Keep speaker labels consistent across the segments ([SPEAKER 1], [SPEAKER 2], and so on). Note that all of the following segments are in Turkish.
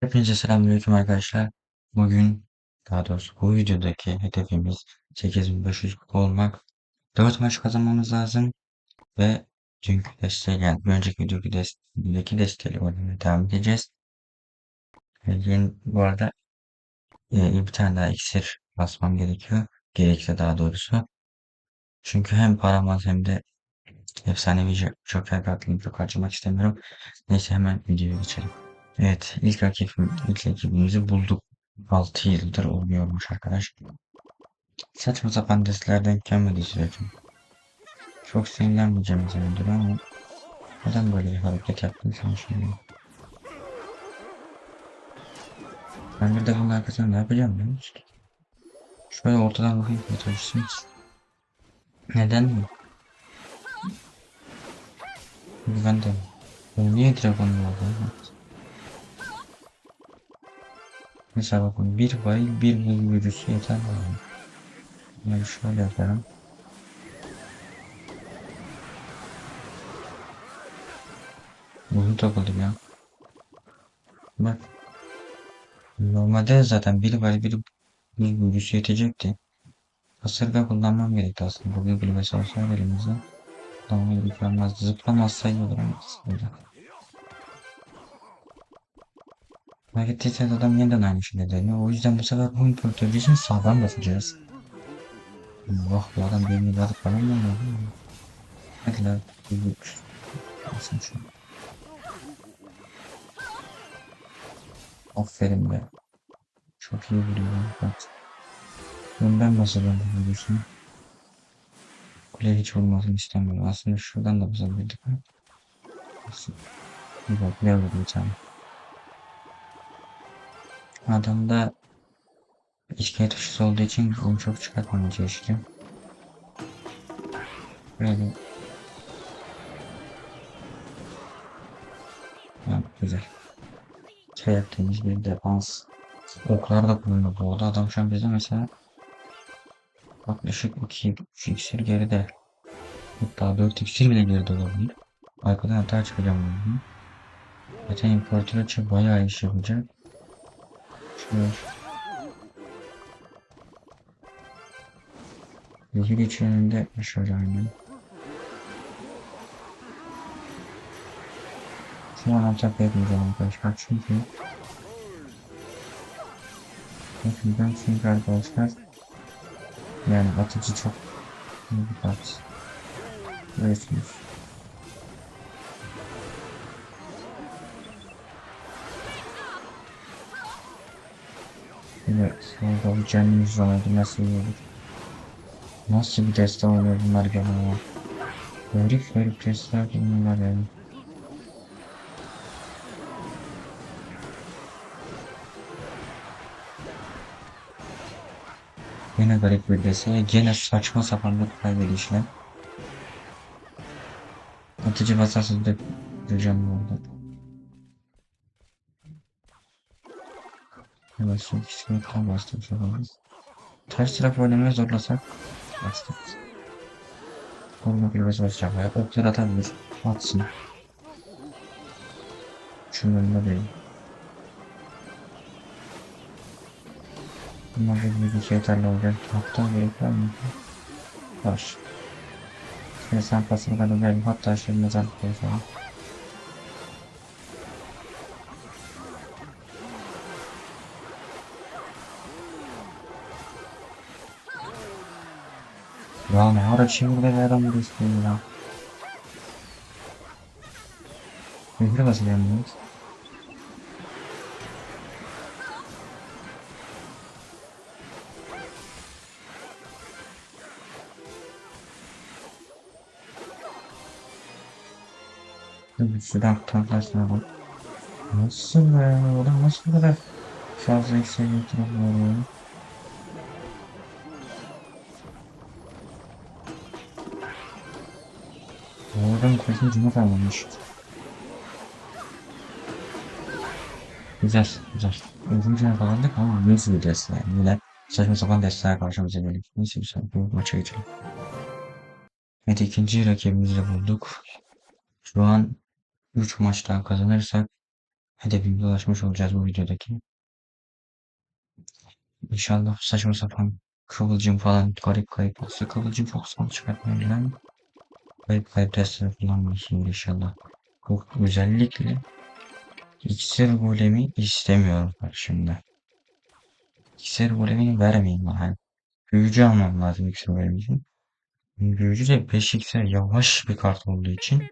[SPEAKER 1] Hepinize selamünaleyküm arkadaşlar. Bugün daha doğrusu bu videodaki hedefimiz 8500 kupa olmak. 4 maç kazanmamız lazım ve dünkü desteği yani bir önceki videodaki desteği desteğiyle oynamaya devam edeceğiz. E, yeni, bu arada e, bir tane daha iksir basmam gerekiyor. Gerekse daha doğrusu. Çünkü hem param az hem de efsanevi Joker kartını çok harcamak istemiyorum. Neyse hemen videoya geçelim. Evet ilk rakibim, ilk rakibimizi bulduk. 6 yıldır oynuyormuş arkadaş. Saçma sapan destler denk gelmedi sürece. Çok sinirlenmeyeceğim zannediyor ama neden böyle bir hareket yaptın sen şimdi? Ben bir de bunun arkasında ne yapacağım biliyor musun? Şöyle ortadan bakayım yatırırsınız. Neden mi? Ben de. Niye dragonum oldu? Mesela bakın bir bayıl bir bul virüsü yeter bana. Yani şöyle yaparım. Bunu takıldım ya. Bak. Normalde zaten biri var biri buz virüsü yetecekti. Kasırga kullanmam gerekti aslında. Bugün bir mesela olsaydı elimizde. Tamam yıkanmaz. Zıplamazsa iyi olur ama. Fark ettiysen adam yeniden aynı şeyi deniyor. O yüzden bu sefer oyun kontrolü için sağdan basacağız. Allah bu adam bir milyar falan mı alıyor? Hadi lan. Basın şunu. Aferin be. Çok iyi vuruyor. Bak. Bundan basacağım bu vuruyorsun. Kuleye hiç vurmasını istemiyorum. Aslında şuradan da basabilirdik. Bak ne vurdu bir tane. Adamda iskelet tuşu olduğu için onu çok çıkartmamaya çalışacağım. Böyle. Ha, güzel. Şey yaptığımız bir defans. Oklar da kullanıyor bu arada. Adam şu an bizde mesela yaklaşık 2 3 iksir geride. Hatta 4 iksir bile geride olabilir. Arkadan hata çıkacağım bunu. Zaten imparator için bayağı iş yapacak. Şöyle. Bilgi geçiyorunda aşağı aynen. Şu an atak yapmayacağım arkadaşlar çünkü Bakın çünkü arkadaşlar yani atıcı çok bir kart. Görüyorsunuz. Evet, orada bir kendimiz vardı nasıl olur. Nasıl bir test oluyor bunlar gibi ama. Garip garip testler bunlar yani. Yine garip bir dese, gene saçma sapan bir kaybedişle. Atıcı vasasız da duracağım bu arada. Kişisini tam bastım sonra. Ters taraf oynamaya zorlasak bastık. Koruma kulübesi basacağım. Ya oklar atabilir. Atsın. Önünde değil. Bunlar bir iki yeterli olacak. Hatta gerek var mı? Var. Şimdi sen pasını kadar verelim. Hatta şimdi mezarlık koyalım. Ya ne ara şimdi bir adam istiyor ya. Basacağım biz. Bir silah taklasına bak. Nasıl be? Adam nasıl bu kadar fazla yüksek Oradan koşun cuma kalmamış. Güzel, güzel. Uzunca yakalandık ama nasıl bir ders yani? Yine saçma sapan dersler karşımıza gelip. Neyse güzel, bir maça geçelim. Evet ikinci rakibimizi de bulduk. Şu an 3 maçtan kazanırsak hedefimize ulaşmış olacağız bu videodaki. İnşallah saçma sapan kıvılcım falan garip garip olsa kıvılcım çok sıkıntı çıkartmayı bilen garip garip testler kullanmıyorsun inşallah. Bu özellikle iksir golemi istemiyorum bak şimdi. İksir golemini vermeyin bana. Büyücü almam lazım iksir golemi için. Büyücü de 5 iksir yavaş bir kart olduğu için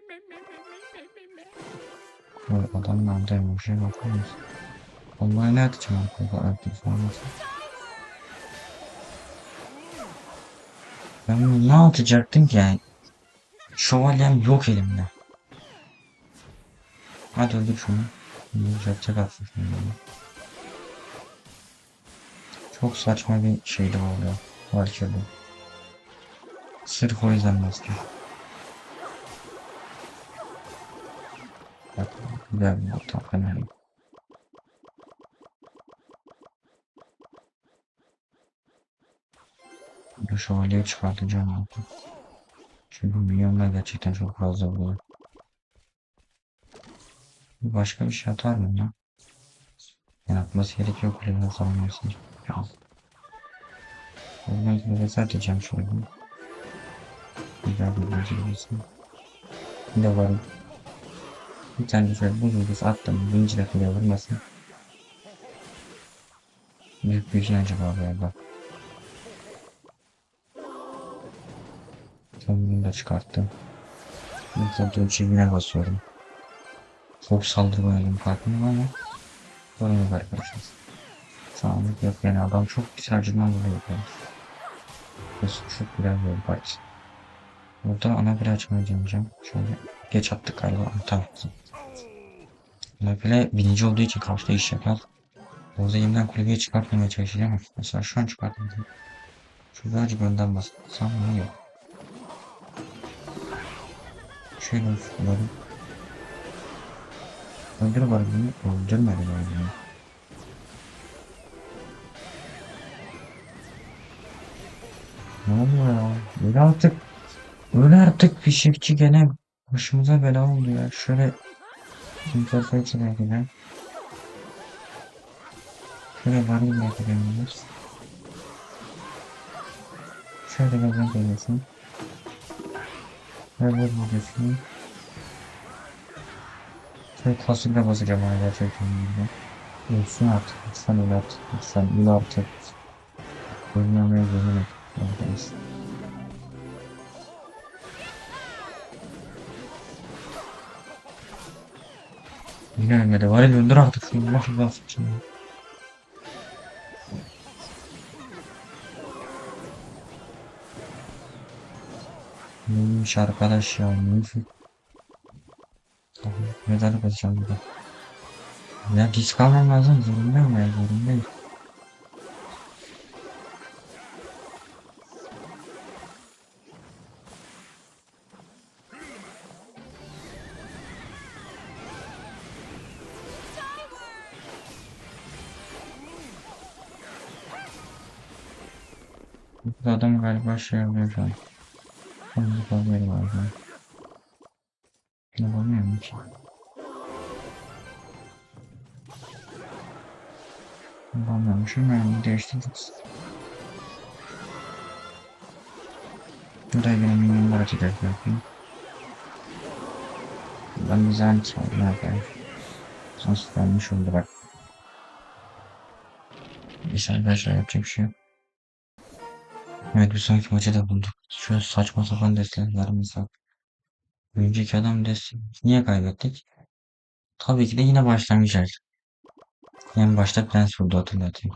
[SPEAKER 1] Bu adam nerede bir şey bakar mısın? Onlara ne atacağım? Bu kadar aktif olmasın. Ben bunu ne atacaktım ki yani? Şövalyem yok elimde. Hadi öldür şunu. Yapacak aslında. Çok saçma bir şeydi bu ya. Valkyrie. Sırf o yüzden bastım. Bak, güzel bir hata fena. Bu şövalyeyi çıkartacağım artık. Çünkü milyonlar gerçekten çok fazla oluyor. Başka bir şey atar mı ya? Yani atması gerekiyor kulenin savunması için. Al. Ondan sonra reset edeceğim şöyle. Güzel bir bozulmasın. Bir de varım. Bir tane şöyle bozulması attım. Birinci dakikaya vurmasın. Büyük büyüsün acaba galiba. Sonunu da çıkarttım. Mesela dön çizgine basıyorum. Çok saldırı oynadım farkında ama Sorun yok arkadaşlar. Sağlık yok yani adam çok pis dolayı yapıyor. Burası çok güzel bir parça. Burada ana bir açmayı deneyeceğim. Şöyle geç attık galiba. Tamam. Ana bile birinci olduğu için karşıda iş yapar. Orada elimden kulübeye çıkartmamaya çalışacağım. Mesela şu an çıkartmadım. Şurada acı önden bassam ne yok. Şöyle usullarım. Öldür var bunu. Öldürmedi var bunu. Ne oluyor ya? Öyle artık. Öyle artık fişekçi gene başımıza bela oldu ya. Şöyle interface belki Şöyle var mı belki Şöyle gözden geliyorsun. Ve bu videosunu Şöyle fasulye basacağım ona gerçekten burada. Ölsün artık. Lütfen öl artık. Lütfen öl artık. Ölmemeye yemin et. Oradayız. Yine ölmedi. Var ya öldür artık şunu. Bak bak şimdi. Neymiş arkadaş ya? Neymiş? Mezarlık açacağım burada. Ya risk almam lazım. Zorundayım ya. Zorundayım. Bu adam galiba şey yapıyor şu an. Sonunda fazla yeri var şu an. Ne bakmıyor mu ki? Bakmıyormuşum ben değiştirdik. Buraya yine minyonlar açacak yapayım. Ben güzel çaldım arkadaşlar. Sonsuz vermiş oldu bak. Bir arkadaşlar yapacak bir şey yok. Evet bir sonraki maçı da bulduk. Şöyle saçma sapan desteklerimiz var. Önceki adam destek. Niye kaybettik? Tabii ki de yine başlangıç açtık. En başta prens vurdu hatırlatayım.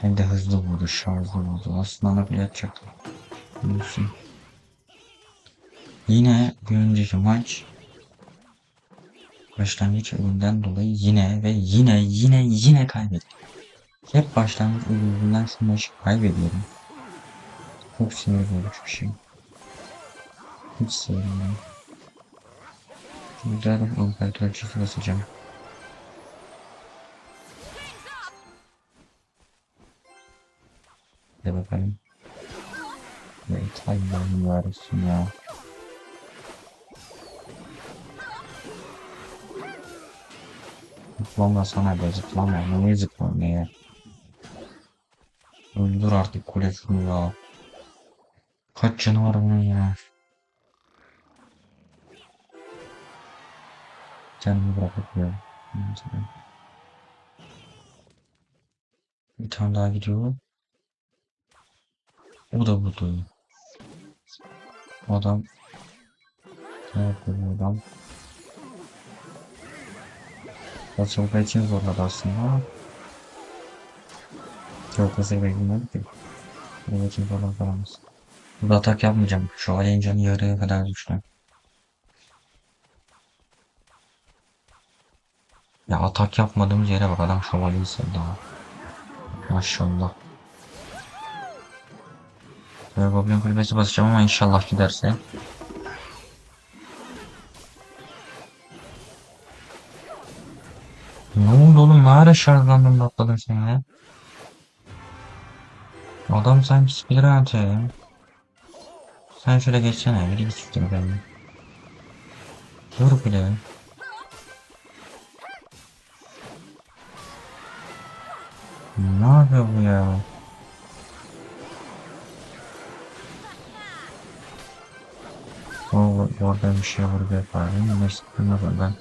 [SPEAKER 1] Hem de hızlı vurdu, şarjlı vurdu. Aslında ana bile. Bilmiyorsun. Yine bir önceki maç başlangıç oyundan dolayı yine ve yine yine yine kaybettim. Hep başlangıç oyunundan sonra kaybediyorum. Çok sinir şey. Hiç sevmiyorum. Güzel bir operatör çizgi basacağım. Hadi bakalım. Ne İtalyan varsın ya. zıplama sana be zıplama. Niye zıplama niye? Öldür artık kule şunu ya. Kaç canı var bunun ya? Canımı bırakıp ya. Bir tane daha gidiyor. O da vurdu. Adam ne yapıyor adam? Kasılka için zorladı aslında. Çok hızlı beklemedi ki. Bunun için zorladı falanız. Burada atak yapmayacağım. Şu aleyhin canı yarıya kadar düştü. Ya atak yapmadığımız yere bak adam şövalyeyi sevdi ha. Maşallah. Böyle Goblin kulübesi basacağım ama inşallah giderse. Ne oldu oğlum? Ne ara şarjlandın da atladın sen ya? Adam sanki speedrun atıyor. Sen şöyle geçsene. Biri git üstüne benimle. Dur bile. Ne yapıyor bu ya? O orada bir şey vurdu yaparım. Neyse bilmiyorum ben.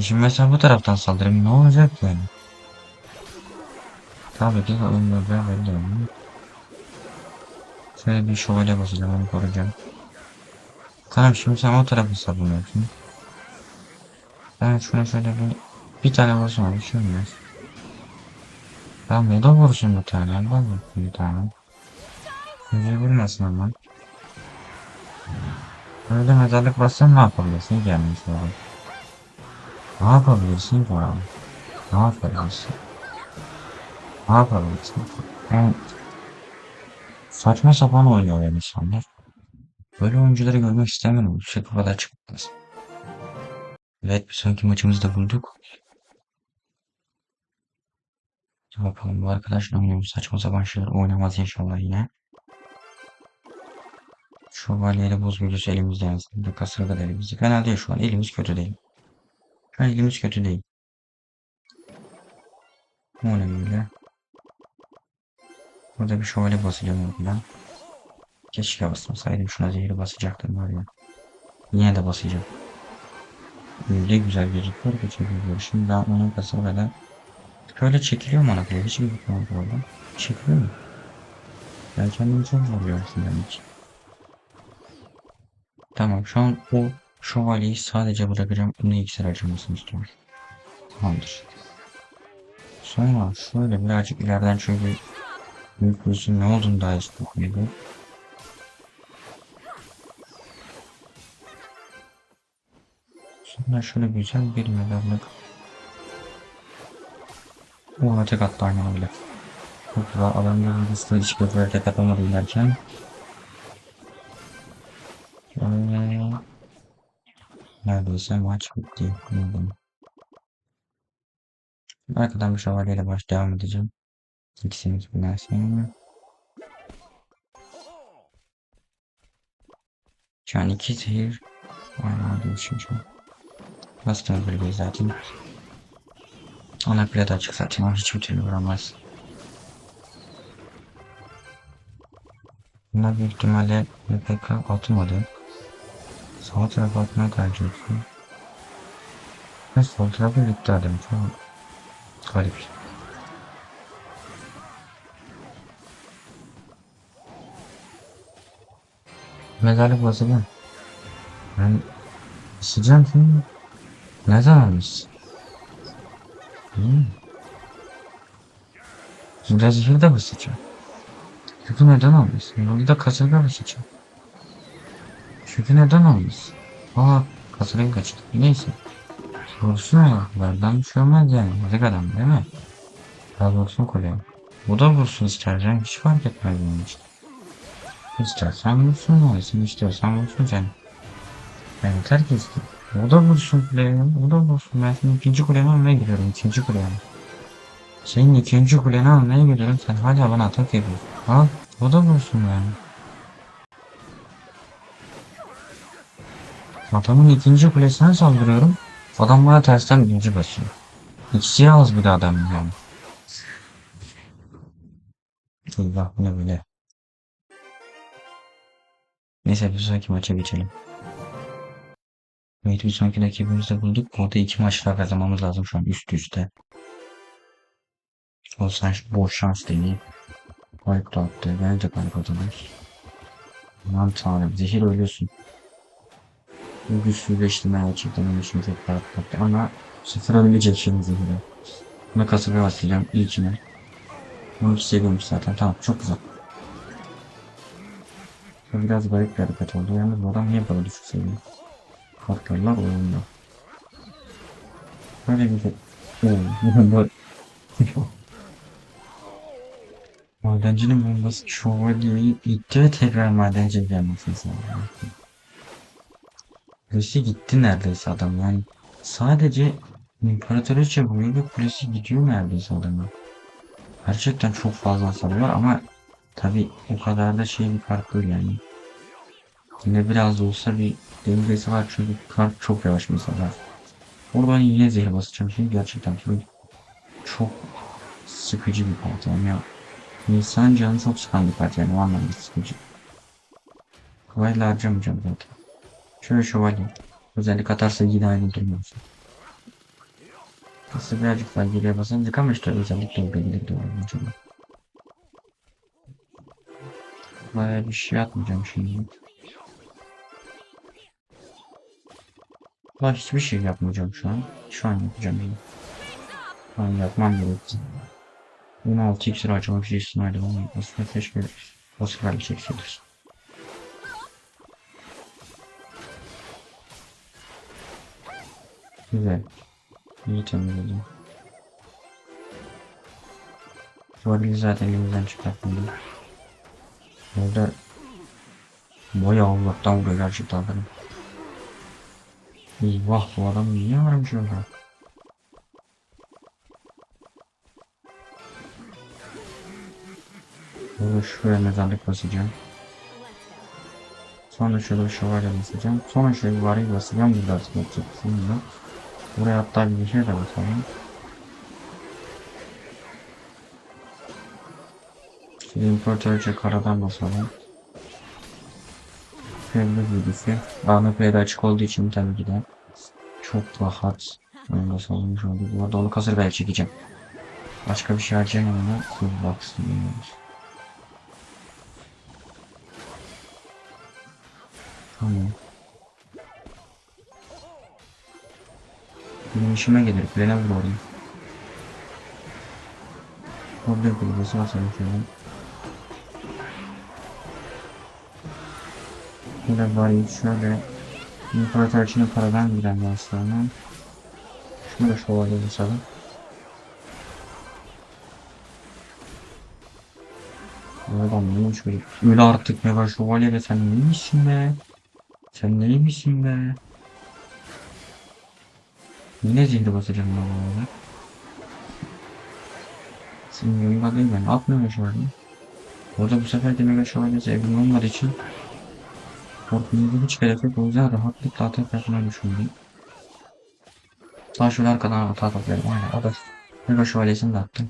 [SPEAKER 1] Şimdi mesela bu taraftan saldırayım ne olacak yani? Tabii ki ölmeyeceğim belli yani. Şöyle bir şövalye basacağım onu koruyacağım. Tamam şimdi sen o tarafı savunuyorsun. Ben şuna şöyle bir bir tane vursam bir şey olmaz. Tamam ya da vursun bir tane. Ben vursun bir tane. Yüzü vurmasın ama. Öyle mezarlık bassan ne yapabilirsin gelmiş olarak? Ne yapabilirsin ki abi? Ne yapabilirsin? Ne yapabilirsin? Yani saçma sapan oynuyor insanlar. Böyle oyuncuları görmek istemiyorum. Bu kadar çıkmaz. Evet bir sonraki maçımızda bulduk. Hadi bakalım bu arkadaş ne oynuyor? Saçma sapan şeyler oynamaz inşallah yine. Şövalyeyle buz büyücüsü elimizde. Bir kasırga da elimizde. Fena değil şu an. Elimiz kötü değil. Şu elimiz kötü değil. O ne böyle? Burada bir şövalye basacağım oradan. Keşke basmasaydım. Şuna zehri basacaktım var ya. Yine de basacağım. Öyle güzel gözüküyor ki çekiliyor. Şimdi ben onun kasırgada Şöyle çekiliyor mu ana kadar? Hiç mi bakmadım orada? Çekiliyor mu? Ben kendimi çok zorluyorum şimdiden hiç. Tamam şu an o şövalyeyi sadece bırakacağım. Bunu iksir harcamasını istiyorum. Tamamdır. Sonra şöyle birazcık ileriden çünkü büyük gözün ne olduğunu daha istiyorum. Sonra şöyle güzel bir mezarlık. Ona tek aynen öyle. Çok güzel adam gözü hiç gözü tek atamadım derken. Ee, neredeyse maç bitti. Anladım. Arkadan bir şövalyeyle baş devam edeceğim. Binasını. Şu an iki zehir. İçin şu an. Bastım bölgeyi zaten. Ana kule de açık zaten. O hiçbir türlü vuramaz. Bunlar büyük ihtimalle MPK atmadı. Sağ tarafa atmayı tercih etti. Ve sol tarafı gitti adam. Çok garip. Mezarlık basacağım. Ben isteyeceğim şimdi. Ne zamanmış? Hmm. Biraz de basacağım. Çünkü neden olmasın? Yolda kasırga basacağım. Çünkü neden olmasın? Aa kasırga kaçtı. Neyse. Vursun ayaklardan bir şey olmaz yani. Yazık adam değil mi? Daha vursun kolye. Bu da vursun istersen hiç fark etmez benim için. İstersen vursun olsun istiyorsan vursun sen. Ben yeter ki istiyorum. O da vursun kuleye. O da vursun. Ben senin ikinci kuleni almaya gidiyorum. ikinci kuleni. Senin ikinci kuleni almaya gidiyorum. Sen hala bana atak yapıyorsun. Al. O da vursun yani. Adamın ikinci kulesine saldırıyorum. Adam bana tersten birinci basıyor. İkisi az bir adam yani. Allah ne böyle. Neyse bir sonraki maça geçelim. Evet bir sonraki rakibimizi bulduk. Orada iki maç daha kazanmamız lazım şu an üst üste. O sen boş şans değil. Harika da attı. Bence kalp atılır. Aman tanrım zehir ölüyorsun. Bu güçsüzleştirme gerçekten onun için çok rahatlattı ama sıfır ölecek şimdi zehire. Buna kasabaya basacağım ilkine. Bunu seviyorum zaten tamam çok güzel. Bu biraz garip bir hareket oldu. Yalnız bu adam niye böyle düşük seviyor? Kartlarlar oyunda. Böyle bir bu- Madencinin bombası şövalyeyi itti ve tekrar madenciye gelmesini sağladı. Kulesi gitti neredeyse adam yani. Sadece İmparatoriçe vuruyor ve kulesi gidiyor neredeyse adamın. Gerçekten çok fazla hasar ama tabi o kadar da şey bir kart değil yani. Yine biraz da olsa bir dengesi var çünkü kart çok yavaş mesela. Oradan yine zehir basacağım şimdi gerçekten çünkü çok sıkıcı bir kart yani ya. İnsan canı çok sıkan bir kart yani o anlamda sıkıcı. Kolayla harcamayacağım zaten. Şöyle şövalye. Özellik atarsa yine aynı durmuyorsun. Aslında birazcık daha geriye basınca ama işte özellikle belli duruyor acaba. Baya bir şey atmayacağım şimdi. Bak hiçbir şey yapmayacağım şu an. Şu an yapacağım yani. Şu an yapmam gerekti. 16 iksir harcamak için istedim ama aslında keşke o sefer bir çekseydik. Güzel. İyi temizledim. Varili zaten elimizden çıkartmadım. Orada bayağı Allah'tan vuruyor gerçekten adam. Eyvah bu adam niye varmış orada? Burada şuraya mezarlık basacağım. Sonra şöyle bir şövalye basacağım. Sonra şöyle bir varil basacağım. Burada bir şey yok. Buraya hatta bir şey de basalım. İmportörce karadan basalım. Pembe bilgisi. ANP'de açık olduğu için tabii ki de çok rahat oyun basalım şu anda. Bu arada onu kasır çekeceğim. Başka bir şey harcayamam ama full box dinliyoruz. Tamam. Benim işime gelir. Plene vur orayı. Problem kulübesi basalım şöyle. Şöyle bari şöyle İmparator için paradan giden başlarına. Şunu da şövalye basalım. Adam neymiş böyle? Öyle artık mega şövalye be sen neymişsin be? Sen neymişsin be? Yine zihri basacağım ben bu arada. Senin yolunda değil ben. Atmıyorum şövalye. Orada bu sefer de mega şövalyesi evin olmadığı için Korkmuyordu hiç gerek yok. O yüzden rahatlıkla atak yapmayı düşündüm. Daha şöyle arkadan hata ataklarım. Aynen o da Mega şövalyesini de attım.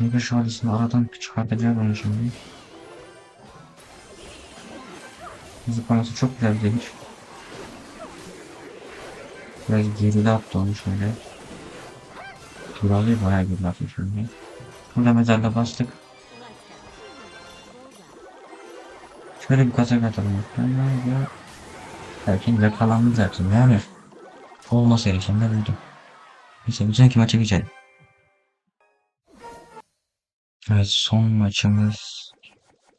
[SPEAKER 1] Mega şövalyesini aradan çıkartacağım onu şimdi. Zıplaması çok güzel bir demiş. Biraz geride attı onu şöyle. Turalıyı bayağı geride attı şöyle. Burada mezarda bastık. Şöyle bir kasa katalım. Erken yakalandı zaten yani. Erken de buldum. Neyse bir sonraki maça geçelim. Evet son maçımız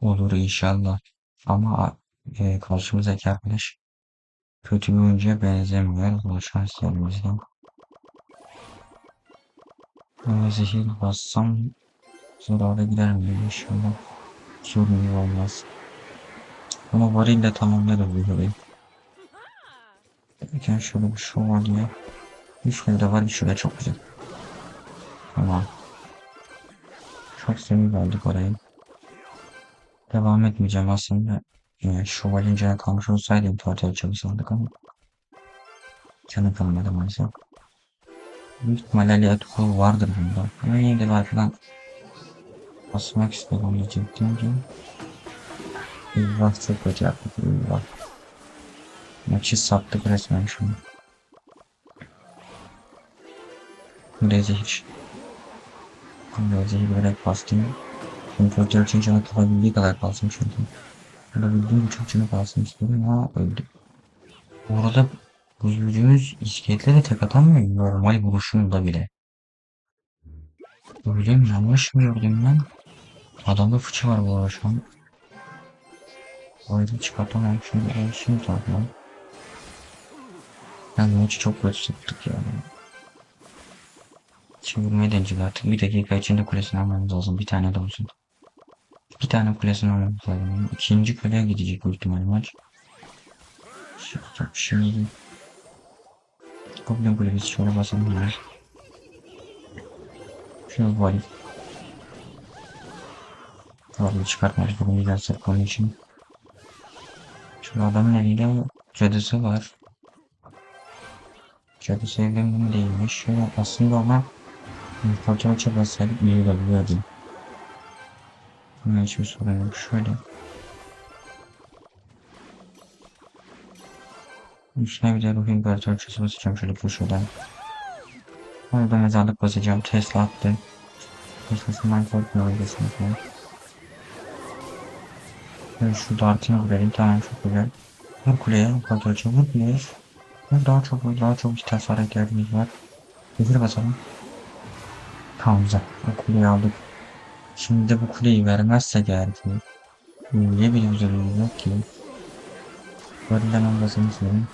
[SPEAKER 1] olur inşallah. Ama e, karşımızdaki arkadaş kötü bir oyuncuya benzemiyor. Bu şans elimizden. Ama zehir bassam zarara gider mi inşallah. Sorun olmaz. Ama varille tamamlarız bu görevi. Derken şöyle bir şövalye. Üç kere de var bir şöyle çok güzel. Tamam. Çok sevim verdik orayı. Devam etmeyeceğim aslında. Yani şövalyenin canı kalmış olsaydı tuvalete çalışırdık ama. Canı kalmadı maalesef. Büyük ihtimalle Ali vardır bunda. Ama yine de bir arkadan basmak istedim diyecektim ki. Eyvah çok kötü yaptık eyvah. Maçı sattık resmen şu an. Buraya zehir. Buraya zehir vererek bastım. Kontrol için canı kalabildiği kadar kalsın çünkü. Kalabildiğim çok canı kalsın istiyorum ama öldü. Bu arada bu yüzümüz iskeletlere tek atamıyor normal vuruşunda bile. Öyle mi? Yanlış mı gördüm ben? Adamda fıçı var bu arada şu an. Orayı çıkartamam şimdi. Şimdi zaten. Yani maçı çok kötü sıktık ya. Şimdi vurmaya deneyeceğiz artık. Bir dakika içinde kulesini almamız lazım. Bir tane de olsun. Bir tane kulesini almamız lazım. İkinci kuleye gidecek büyük maç. Şimdi, şimdi Goblin kulesi şöyle basalım ya. Şunu var. Çıkartmaz bugün güzel sırf onun için. Şu adamın elinde cadısı var. Cadısı evlerinden değilmiş. Şöyle aslında ona parça çabasaydık iyi olabilirdi. Buna hiçbir sorun yok. Şöyle. Üstüne bir de ruh imparatorçası basacağım şöyle köşeden. Orada mezarlık basacağım. Tesla attı. Tesla'sından korkmuyor öylesine. Şöyle şu dartını vurayım. Tamam çok güzel. Vur kuleye. Imparatorçu vur kuleye. Vur daha çok. Daha çok bir hasara ihtiyacımız var. Güzel basalım. Tamam güzel. O kuleyi aldık. Şimdi bu kuleyi vermezsek eğer ki. Niye bir güzelliği yok ki? Hemen basalım istedim.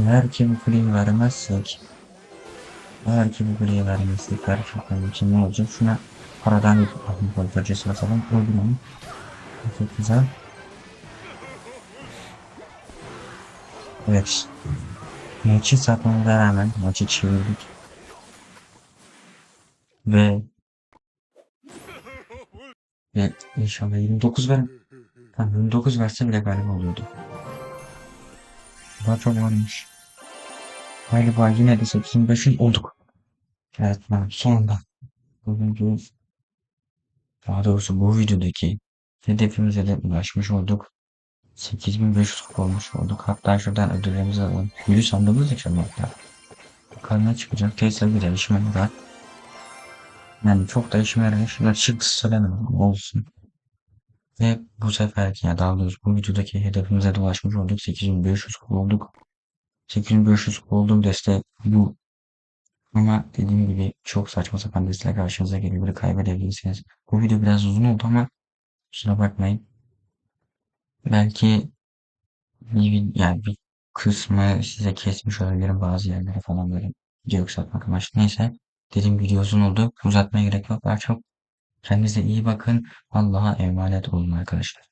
[SPEAKER 1] Eğer ki bu kuleyi vermezsek eğer ki bu kuleyi vermezsek gerçekten için ne olacak? Şuna paradan bir bakım kontrolcesi basalım. Öldüm onu. Çok güzel. Evet. Maçı satmamıza rağmen maçı çevirdik. Ve ve inşallah 29 verin. Tamam 29 verse bile galip oluyordu. Daha çok varmış. Galiba yine de 8500 olduk. Evet ben sonunda bugünkü daha doğrusu bu videodaki hedefimize de ulaşmış olduk. 8500 kupa olmuş olduk. Hatta şuradan ödüllerimizi alalım. Yürü sandığımız için hatta. Karnına çıkacak. Tesla güzel işime yarar. Yani çok da işime yarar. Şunlar çıktı söylemem olsun. Ve bu seferki ya daha doğrusu bu videodaki hedefimize de ulaşmış olduk. 8500 kupa olduk. 8500 kupa olduğum destek bu. Ama dediğim gibi çok saçma sapan destekler karşınıza gelebilir. Kaybedebilirsiniz. Bu video biraz uzun oldu ama kusura bakmayın. Belki bir, yani bir kısmı size kesmiş olabilirim bazı yerlere falan böyle video yükseltmek amaçlı. Neyse dediğim video uzun oldu. Uzatmaya gerek yok. Daha çok kendinize iyi bakın. Allah'a emanet olun arkadaşlar.